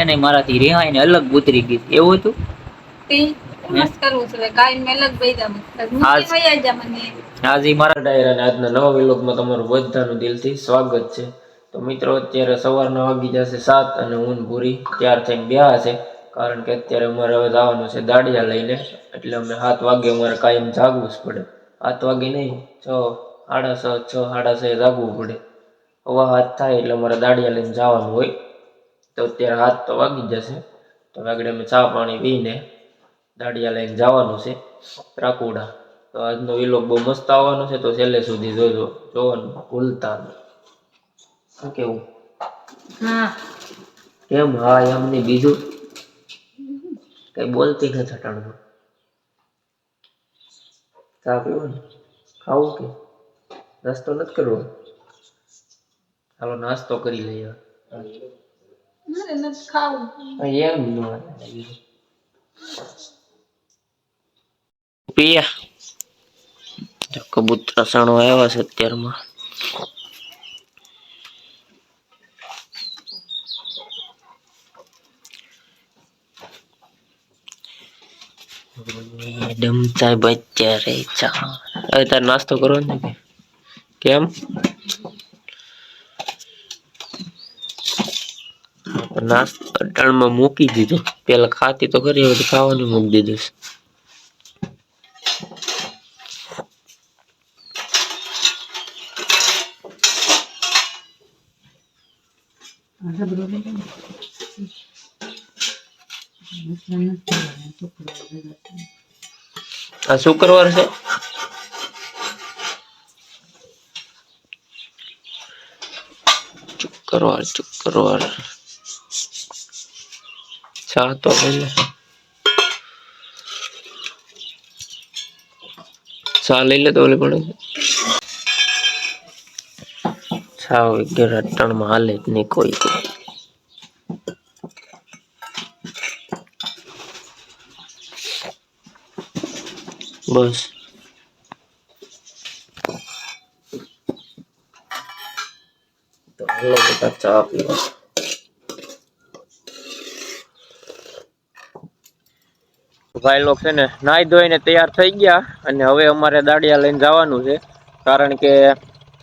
એને મારાથી રિહાઈ ને અલગ ઉતરી ગઈ એવું હતું? આજ- મારા ડાયરા આજના નવા વિલોકમાં તમારું બધાનું દિલથી સ્વાગત છે. તો મિત્રો અત્યારે સવારના વાગી જશે સાત અને ઊન પૂરી ત્યાર થઈને ગયા છે કારણ કે અત્યારે અમારે હવે જવાનું છે દાડિયા લઈને. એટલે અમે સાત વાગે અમારે કાયમ જાગવું જ પડે. સાત વાગે નહીં છ સાડા છ છ સાડા છ જાગવું પડે. હવા હાથ થાય એટલે અમારે દાડિયા લઈને જવાનું હોય. તો અત્યારે હાથ તો વાગી જશે. તો આગળ અમે ચા પાણી પીને દાડિયા લઈને જવાનું છે રાકુડા તો આજનો વિલોગ બહુ મસ્ત આવવાનો છે તો છેલ્લે સુધી જોજો જોવાનું ભૂલતા નહીં. કેવું? હા. કેમ? હા એમ નહીં બીજું? કઈ બોલતી નથી અટાણમાં. ચા પીવું ને ખાવું કે? નાસ્તો નથી કરવો? ચાલો નાસ્તો કરી લઈએ. મારે નથી ખાવું હા, એમ ન હાલે. પિયા જો કબૂતરા સાણો આવ્યા છે અત્યારમાં મેડમ સાહેબ અત્યારે ચા હવે તારે નાસ્તો કરો ને કે? કેમ નાસ્તો અટાણમાં મૂકી દીધો પેલા ખાતી તો ખરી હવે તો ખાવાનું મૂકી દીધું છે આ શુક્રવાર છે શુક્રવાર શુક્રવાર ચા તો પેલે ચા લઈ લે તો ઓલી પડે ચા વગેરે ત્રણમાં હાલે જ નહીં કોઈ. બસ. તો હાલો બેટા ચા પીવા. ભાઈ લોકો છે ને નાઈ ધોઈને તૈયાર થઈ ગયા અને હવે અમારે દાડિયા લઈને જવાનું છે. કારણ કે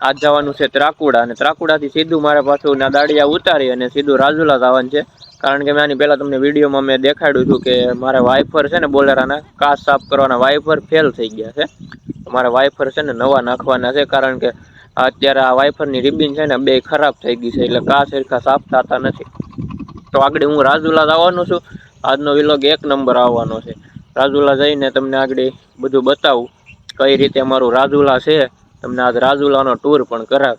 આજ જવાનું છે ત્રાકુડા અને ત્રાકુડાથી સીધું મારે પાછું ના દાડિયા ઉતારી અને સીધું રાજુલા જવાનું છે. કારણ કે મેં આની પહેલાં તમને વિડીયોમાં મેં દેખાડ્યું હતું કે મારે વાઇફર છે ને બોલેરાના કાચ સાફ કરવાના વાઇફર ફેલ થઈ ગયા છે. મારે વાઇફર છે ને નવા નાખવાના છે કારણ કે અત્યારે આ વાઇફરની રિબિન છે ને બે ખરાબ થઈ ગઈ છે એટલે કાચ સરખા સાફ થતા નથી. તો આગળ હું રાજુલા જવાનું છું. આજનો વિલોગ એક નંબર આવવાનો છે. રાજુલા જઈને તમને આગળ બધું બતાવું કઈ રીતે અમારું રાજુલા છે. તમને આજ રાજુલાનો ટૂર પણ કરાવ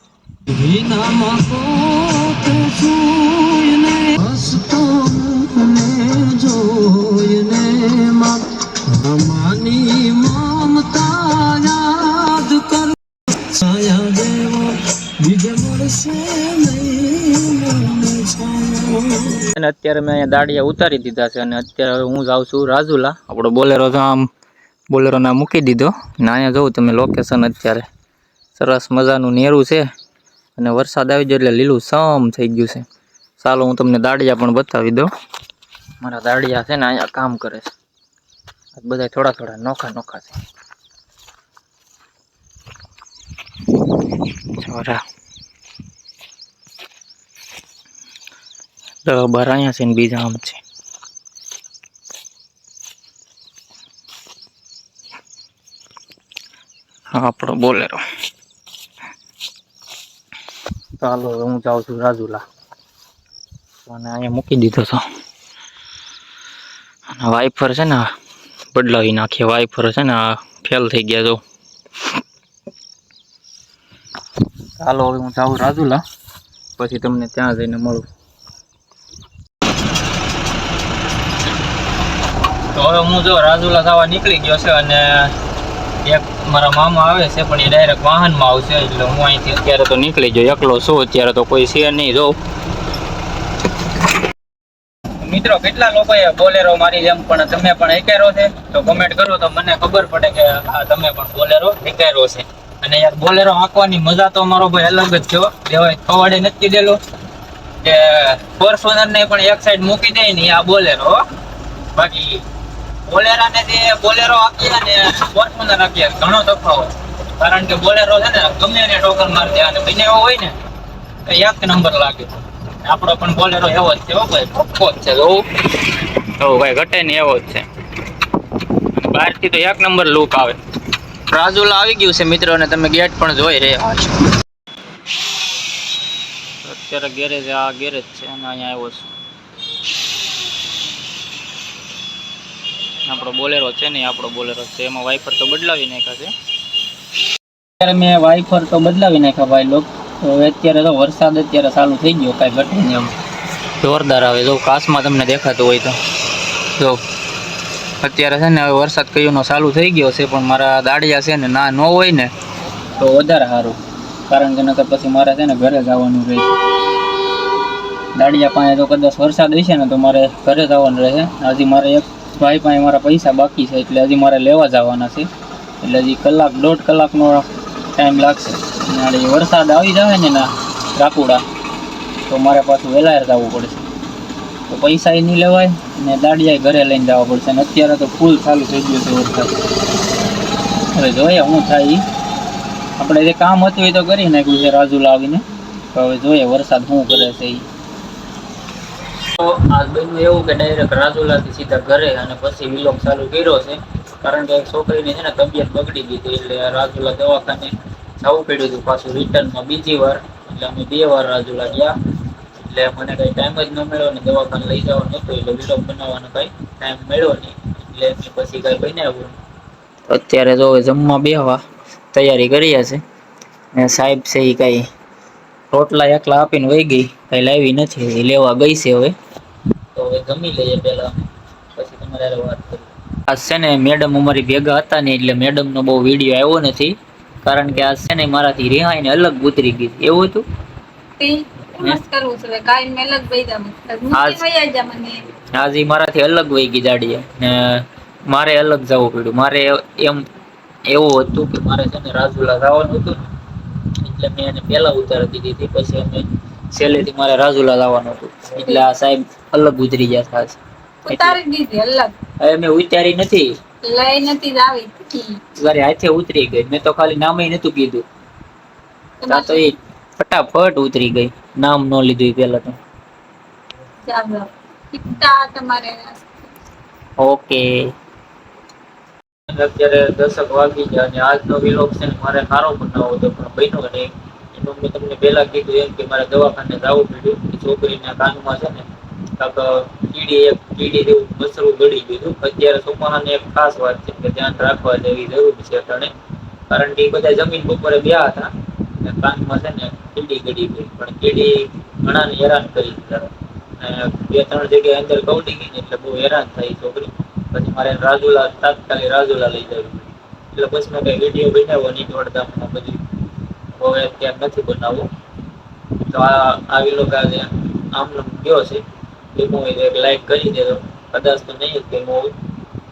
અને અત્યારે મેં અહીંયા દાડિયા ઉતારી દીધા છે અને અત્યારે હું જાઉં છું રાજુલા. આપણો બોલેરો તો આમ બોલેરોના મૂકી દીધો. ને અહીંયા જોઉં તમે લોકેશન અત્યારે. સરસ મજાનું નેરું છે. અને વરસાદ આવી ગયો એટલે લીલું સમ થઈ ગયું છે. ચાલો હું તમને દાડિયા પણ બતાવી દઉં. મારા દાડિયા છે ને અહીંયા કામ કરે છે. બધા થોડા થોડા નોખા નોખા છે. છોરા દસ બાર અહીંયા છે ને બીજા આમ છે. આપણો બોલેરો. ચાલો હવે હું જાઉં છું રાજુલા. અને અહીંયા મૂકી દીધો તો અને વાઇફર છે ને બદલાવી નાખીએ વાઇફર છે ને આ ફેલ થઈ ગયા જો. ચાલો હવે હું જાઉં રાજુલા. પછી તમને ત્યાં જઈને મળું. તો હવે હું જો રાજુલા થવા નીકળી ગયો છે અને એક મારા મામા આવે છે, પણ એ ડાયરેક્ટ વાહનમાં આવશે, એટલે હું અહીંથી અત્યારે તો નીકળી ગયો, એકલો છું, અત્યારે તો કોઈ છે નહીં જો. મિત્રો, કેટલા લોકોએ બોલેરો મારી જેમ, પણ તમે પણ એકાયરો છે? તો કમેન્ટ કરો તો મને ખબર પડે કે હા તમે પણ બોલેરો એકાયરો છે. અને યાર, બોલેરો હાંકવાની મજા તો અમારો ભાઈ અલગ જ હો. દેવાય ખવાડે નથી કીધેલો કે ફોર્ચ્યુનર ને પણ એક સાઈડ મૂકી દે ને આ બોલેરો બાકી બોલેરા ને જે બોલેરો આપીએ ને ફોર્ચ્યુનર આપીએ ઘણો તફાવત. કારણ કે બોલેરો છે ને ગમે એને ટોકર મારી દે. અને બંને એવો હોય ને તો એક નંબર લાગે આપણો પણ બોલેરો એવો જ છે ભાઈ. પક્કો જ છે. જોવું ભાઈ ઘટે ને એવો જ છે. બહારથી તો એક નંબર લુક આવે. રાજુલા આવી ગયું છે મિત્રો ને તમે ગેટ પણ જોઈ રહ્યા છો. અત્યારે ગેરેજ આ ગેરેજ છે અને અહીંયા આવ્યો છું. આપણો બોલેરો છે ને આપણો બોલેરો છે. એમાં વાઇફર તો બદલાવી નાખ્યા છે. અત્યારે મેં વાઇફર તો બદલાવી નાખ્યા ભાઈ લોક. તો અત્યારે તો વરસાદ અત્યારે ચાલુ થઈ ગયો કાંઈ ઘટે નહીં એમ. જોરદાર આવે. જો કાશમાં તમને દેખાતું હોય તો. જો અત્યારે છે ને હવે વરસાદ કયુંનો ચાલુ થઈ ગયો છે પણ મારા દાડિયા છે ને ના ન હોય ને. તો વધારે સારું. કારણ કે નકર પછી મારે છે ને ઘરે જવાનું રહે. દાડિયા પાસે તો કદાચ વરસાદ હશે ને તો મારે ઘરે જવાનું રહે. હજી મારે એક ભાઈ પાસે મારા પૈસા બાકી છે, એટલે હજી મારે લેવા જવાના છે. એટલે હજી કલાક, દોઢ કલાકનો ટાઈમ લાગશે. અને વરસાદ આવી જાય ને ના રાકુડા તો મારે પાછું વેલાયર જવું પડશે. તો પૈસા નહીં લેવાય ને દાડિયા ઘરે લઈને જવા પડશે. અને અત્યારે તો ફૂલ ચાલુ થઈ ગયું છે વરસાદ. હવે જોઈએ શું થાય. આપણે જે કામ હતું એ તો કરી નાખ્યું છે રાજુલા આવીને તો હવે જોઈએ વરસાદ શું કરે છે ઈ. તો આ બન્યું એવું કે ડાયરેક્ટ રાજુલાથી સીધા ઘરે અને પછી વિલોક ચાલુ કર્યો છે. કારણ કે એક છોકરીની છે ને તબિયત બગડી ગઈ હતી એટલે રાજુલા દવાખાને જવું પડ્યું હતું પાછું રિટર્નમાં બીજી વાર. એટલે અમે બે વાર રાજુલા ગયા. એટલે મને કઈ ટાઈમ જ ન મળ્યો ને દવાખાને લઈ જવાનો નતો એટલે વિલોક બનાવવાનો કઈ ટાઈમ મળ્યો નહીં. એટલે એમને પછી કઈ બનાવ્યું. અત્યારે તો જમવા બેહવા તૈયારી કરી છે. ને સાહેબ છે એ કઈ રોટલા એકલા આપીને વહી ગઈ કઈ લાવી નથી લેવા ગઈ છે હવે. તો હવે જમી લઈએ પહેલા પછી તમારે વાત કરીએ. આજ છે ને મેડમ અમારી ભેગા હતા ને એટલે મેડમ નો બહુ વીડિયો આવ્યો નથી કારણ કે આજ છે ને મારાથી રિહાઈને અલગ ઉતરી ગઈ. એવું હતું? આજ- મારાથી અલગ વહી ગઈ જાડીએ. ને મારે અલગ જવું પડ્યું. મારે એમ એવું હતું કે મારે છે ને રાજુલા જવાનું હતું એટલે મેં એને પહેલા ઉતારી દીધી હતી. પછી અમે છેલ્લેથી મારે રાજુલા જવાનું હતું. એટલે આ સાહેબ અલગ ઉતરી ગયા ખાસ ઉતારી દીધી અલગ. હવે મેં ઉતારી નથી. લઈ નથી આવી ઈ. હાથે ઉતરી ગઈ. મેં તો ખાલી નામે નતું કીધું. તા તો એ ફટાફટ ઉતરી ગઈ. નામ ન લીધું ઈ પહેલા તો. ચાલો. તમારે. ઓકે. અત્યારે દશક વાગી ગયા અને આજનો વિલોક છે મારે સારો બનાવવો હતો, પણ બન્યો નહીં. એનું મેં તમને પહેલાં કીધું એમ કે મારે દવાખાને જવું પડ્યું. કે છોકરીના કાનમાં છે ને, કાંક કીડી એક કીડી જેવું મસરું ગળી ગયું. અત્યારે સોમાહાને એક ખાસ વાત છે કે ધ્યાન રાખવા જેવી જરૂર છે અટાણે. કારણ કે એ બધા જમીન બપોરે ગયા હતા અને કાનમાં છે ને કીડી ગળી ગઈ. પણ કીડી ઘણાને હેરાન કરી દીધા. બે ત્રણ જગ્યાએ અંદર કવડી ગઈ એટલે બહુ હેરાન થઈ છોકરી. પછી મારે રાજુલા, તાત્કાલિક રાજુલા લઈ જવું એટલે પછી મેં કઈ વીડિયો બનાવ્યો નહીં દોડધામમાં બધી. હવે અત્યારે નથી બનાવવો. તો આ આવી લોકો આજે આમ ગયો છે ગેમો હોય તો એક લાઈક કરી દેજો. કદાચ તો નહીં જ ગેમો હોય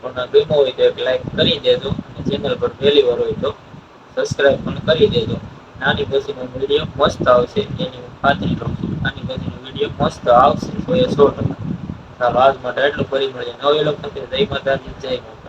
પણ ગેમો હોય તો એક લાઈક કરી દેજો. અને ચેનલ પર પહેલી વાર હોય તો સબસ્ક્રાઇબ પણ કરી દેજો. નાની પછીનો વીડિયો મસ્ત આવશે. એની હું ખાતરી લઉં છું. નાની પછીનો વીડિયો મસ્ત આવશે. સો એ સો ટકા. ચાલો આજ માટે એટલું ફરી મળીએ નવી લોકો જય માતાજી જય માતા